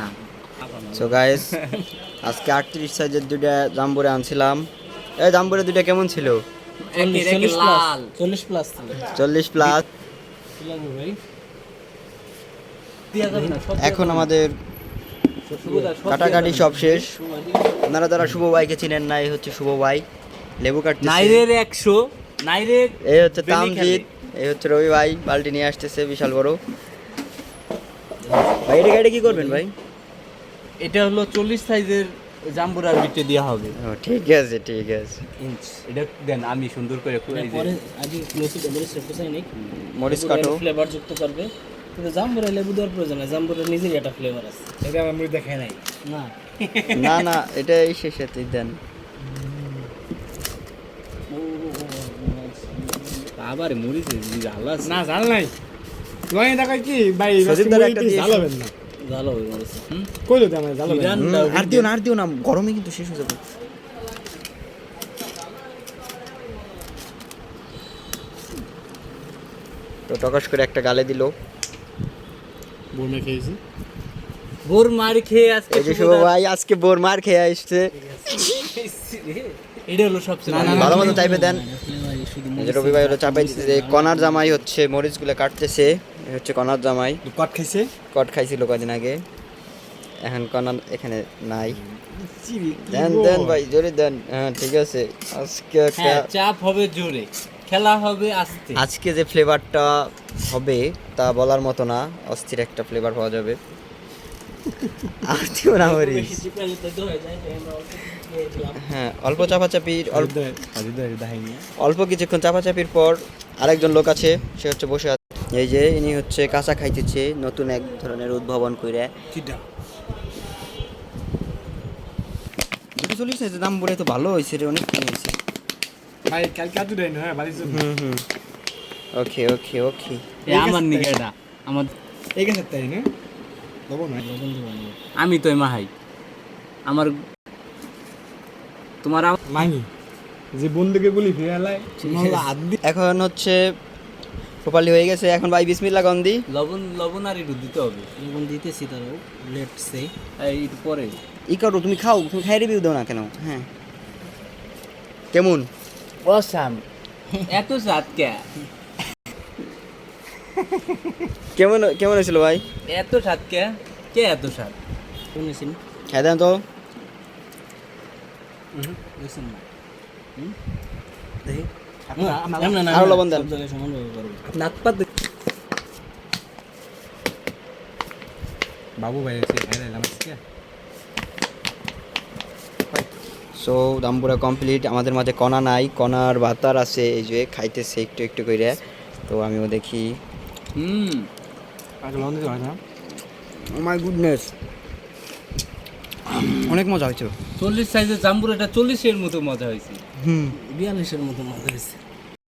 না? So guys আজকে আটত্রিশ সাইজের দুইটা জাম্বুরে আনছিলাম। এই জাম্বুরে দুইটা কেমন ছিল? চল্লিশ প্লাস চল্লিশ প্লাস এখন আমাদের কাটাকাটি সব শেষ। আপনারা যারা শুভ ভাইকে চিনেন না এই হচ্ছে শুভ ভাই। লেবু কাটতেছে। নাইরের একশো নাইরের এই হচ্ছে তামজিৎ এই হচ্ছে রবি ভাই বালতি নিয়ে আসতেছে বিশাল বড়। ভাই এটা গাড়ি কি করবেন ভাই এটা হলো চল্লিশ সাইজের জাম্বুরার বিটে দেওয়া হবে ও ঠিক আছে ঠিক আছে ইঞ্চ এটা দেন আমি সুন্দর করে খুলে দিই পরে আগে ক্লোসি ডবলস রেফুসাই নেই মরিচ কাটো ফ্লেভার যুক্ত করবে কিন্তু জাম্বুরা লেবু দেওয়ার প্রয়োজন নেই জাম্বুরা নিজেরই একটা ফ্লেভার আছে এটা আমি দেখাই নাই না না না এটা এই শেষে তুই দেন আবার মরিচ ঝাল না জাল নাই দেখাই কি? ভাই না। ভালো হবে আমার হুম, আর দিও না আর দিও না গরমে কিন্তু শেষ হয়ে যাবে। তো টকাশ করে একটা গালে দিল। খেয়েছি। বোর মার খেয়ে আজকে এই যে শুভ ভাই আজকে বোর মার খেয়ে আসছে। এটা হলো সবচেয়ে ভালো। মতো চাইবে দেন। রবি ভাই হলো চাপাই দিচ্ছে যে কনার জামাই হচ্ছে মরিচগুলো কাটতেছে। হচ্ছে কনার জামাই কট খাইছে কট খাইছিল কদিন আগে এখন কনার এখানে নাই দেন দেন ভাই জোরে দেন হ্যাঁ ঠিক আছে আজকে একটা হ্যাঁ চাপ হবে জোরে খেলা হবে আস্তে আজকে যে ফ্লেভারটা হবে তা বলার মতো না অস্থির একটা ফ্লেভার পাওয়া যাবে না হয়ে অল্প হ্যাঁ চাপাচাপির অল্প কিছুক্ষণ চাপাচাপির পর আরেকজন লোক আছে সে হচ্ছে বসে আছে এই যে ইনি হচ্ছে কাঁচা খাইতেছে নতুন এক ধরনের উদ্ভাবন করে দুটো চল্লিশ হয়েছে দাম বলে তো ভালো হয়েছে রে অনেক কম হয়েছে। ভাই দেন হ্যাঁ বাড়ি হুম হুম। ওকে ওকে ওকে। এ আমার নিকে এটা আমার এই গেছে তাই না লবো না লবণ দিব আমি। তো মাহাই। আমার তোমার আম- যে বন্ধুকে গুলি ফিরে এলাই এখন হচ্ছে প্রপারলি হয়ে গেছে। এখন ভাই বিসমিল্লা গন্ধি লবণ লবণ আর একটু দিতে হবে। লবণ দিতেছি তারও লেট সে একটু পরে। ই করো তুমি খাও তুমি খাই রিভিউ দাও না কেন? হ্যাঁ। কেমন? অসাম। এত স্বাদ কে? কেমন কেমন হয়েছিল ভাই? এত স্বাদ কে? কে এত স্বাদ? শুনেছেন খাই দেন তো। দেখছেন না। দেখি। আরও লবণ দেন। নাকপাত বাবু সো দামপুরা কমপ্লিট আমাদের মাঝে কণা নাই কণার বাতার আছে এই যে খাইতেছে একটু একটু করে তো আমিও দেখি। হুম। মাই গুডনেস অনেক মজা হয়েছে চল্লিশ সাইজের জাম্বুর এটা চল্লিশের মতো মজা হয়েছে। হুম। বিয়াল্লিশের মতো মজা হয়েছে।